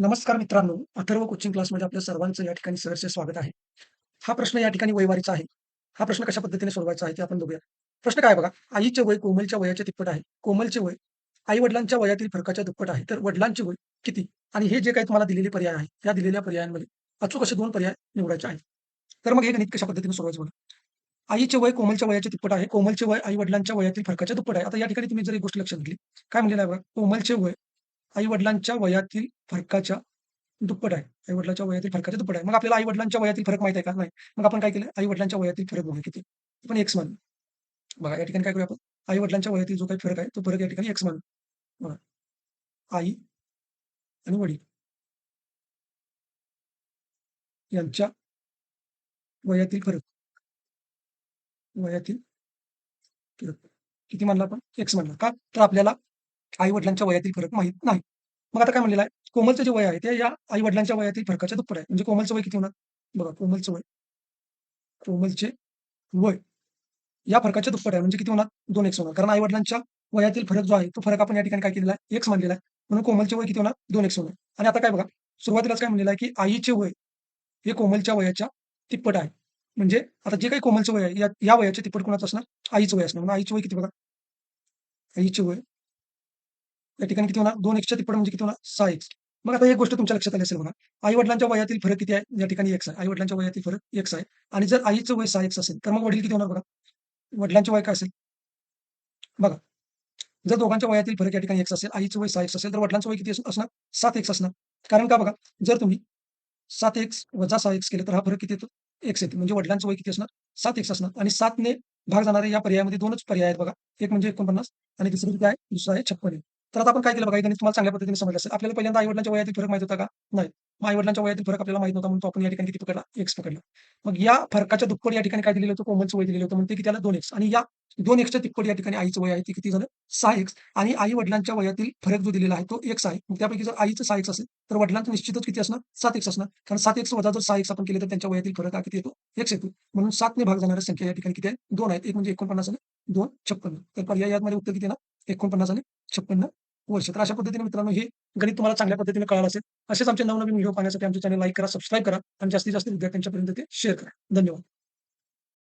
नमस्कार मित्रांनो, अथर्व कोचिंग क्लासमध्ये आपल्या सर्वांचं या ठिकाणी सहर्ष स्वागत आहे. हा प्रश्न या ठिकाणी वयवारीचा आहे. हा प्रश्न कशा पद्धतीने सोडवायचा आहे ते आपण बघूया. प्रश्न काय बघा, आईचे वय कोमलच्या वयाच्या तिप्पट आहे. कोमलचे वय आई-वडिलांच्या वयातील फरकाच्या दुप्पट आहे. तर वडिलांचे वय किती? आणि हे जे काही तुम्हाला दिलेले पर्याय आहे या दिलेल्या पर्यायांमध्ये अचूक असे दोन पर्याय निवडायचे आहेत. तर मग हे गणित कशा पद्धतीने सोडवायचं बघा. आईचे वय कोमलच्या वयाच्या तिप्पट आहे. कोमलचे वय आई-वडिलांच्या वयातील फरकाच्या दुप्पट आहे. आता या ठिकाणी तुम्ही जर एक गोष्ट लक्षात घेतली, काय म्हणलेलं आहे बघा, कोमलचे वय आई-वडिलांच्या वयातील फरकाच्या दुप्पट आहे. आई-वडिलांच्या वयातील फरकाच्या दुप्पट आहे. मग आपल्याला आई-वडिलांच्या वयातील फरक माहिती आहे का? नाही. मग आपण काय केलं? आई-वडिलांच्या वयातील फरक बघू किती? आपण एक्स मान बघा या ठिकाणी काय करूया आपण? आई-वडिलांच्या वयातील जो काही फरक आहे, तो फरक या ठिकाणी एक्स मान बघा. आई आणि वडील यांच्या वयातील फरक. वयातील फरक. किती मानला आपण? एक्स मानला. का? तर आपल्याला आई-वडिलांच्या वयातील फरक माहीत नाही. मग आता काय म्हणलेलं आहे? कोमलचं जे वय आहे, ते या आई-वडिलांच्या वयातील फरकाच्या दुप्पट आहे. म्हणजे कोमलचं वय किती होणार? बघा कोमलचं वय कोमलचे वय या फरकाच्या दुप्पट आहे. म्हणजे किती होणार? 2x होणार. कारण आई-वडिलांच्या वयातील फरक जो आहे, तो फरक आपण या ठिकाणी काय केलेला आहे? एक्स मानलेला आहे. म्हणून कोमलचे वय किती होणार? दोन एक्स होणार. आणि आता काय बघा, सुरुवातीलाच काय म्हणलेलं आहे, की आईचे वय हे कोमलच्या वयाच्या तिप्पट आहे. म्हणजे आता जे काही कोमलचं वय आहे, या या वयाच्या तिप्पट कोणाचं असणार? आईचं वय असणार. म्हणून आईचे वय किती बघा? आईचे वय या ठिकाणी किती होणार? 2xच्या तिप्पट म्हणजे किती होणार? 6x. मग आता एक गोष्ट तुमच्या लक्षात आली असेल बघा. आई-वडिलांच्या वयातील फरक किती आहे? या ठिकाणी एक्स आहे. आई-वडिलांच्या वयातील फरक एक्स आहे. आणि जर आईचं वय 6x असेल, तर मग वडील किती होणार बघा? वडिलांचे वय काय असेल? बघा. जर दोघांच्या वयातील फरक या ठिकाणी एक्स असेल, आईचं वय 6x असेल, तर वडिलांचं वय किती असणार सात एक्स असणार. कारण का बघा, जर तुम्ही सात एक्स वजा 6x केलं, तर हा फरक किती येतो? एक्स येतो. म्हणजे वडिलांचं वय किती असणार? 7x असणार. आणि 7 ने भाग जाणारे या पर्यायामध्ये दोनच पर्याय आहेत बघा. एक म्हणजे 49 आणि दुसरं काय आहे? आहे 56. तर आता आपण काय केलं बघा, गणित तुम्हाला चांगल्या पद्धतीने समजलं असेल. आपल्याला पहिल्यांदा आई-वडिलांच्या वयातील फरक माहीत होता का? नाही. मग आई-वडिलांच्या वयातील फरक आपल्याला माहीत नव्हता म्हणून तो आपण या ठिकाणी किती पकडला? एक्स पकडला. मग या फरकाच्या दुप्पट या ठिकाणी काय दिलेलं होतं? कोमलचं वय दिलेलं होतं. म्हणते की त्याला दोन एक्स आणि या दोन एक्सच्या तिप्पट या ठिकाणी आईचं वय आहे, ते किती झालं? 6x. आणि आई-वडिलांच्या वयातील फरक जो दिलेला आहे, तो एक्स आहे. मग त्यापैकी जर आईचं 6x असेल, तर वडिलांचं निश्चितच किती असणार? सात एक्स असणार. कारण सात एक्स वजा जर 6x आपण केले, तर त्यांच्या वयातील फरक हा किती येतो? एक्स येतो. म्हणून सातने भाग जाणाऱ्या संख्या या ठिकाणी किती आहे दोन आहेत. एक म्हणजे 49 आणि 2 56. तर पर्यायामध्ये उत्तर किती ना 49 आणि 56 वर्ष. तर अशा पद्धतीने मित्रांनो, हे गणित तुम्हाला चांगल्या पद्धतीने कळालं असेल. असेच आमचे नवनवीन व्हिडिओ पाहण्यासाठी आमचे चॅनल लाईक करा, सबस्क्राईब करा आणि जास्तीत जास्त विद्यार्थ्यांच्यापर्यंत ते शेअर करा. धन्यवाद.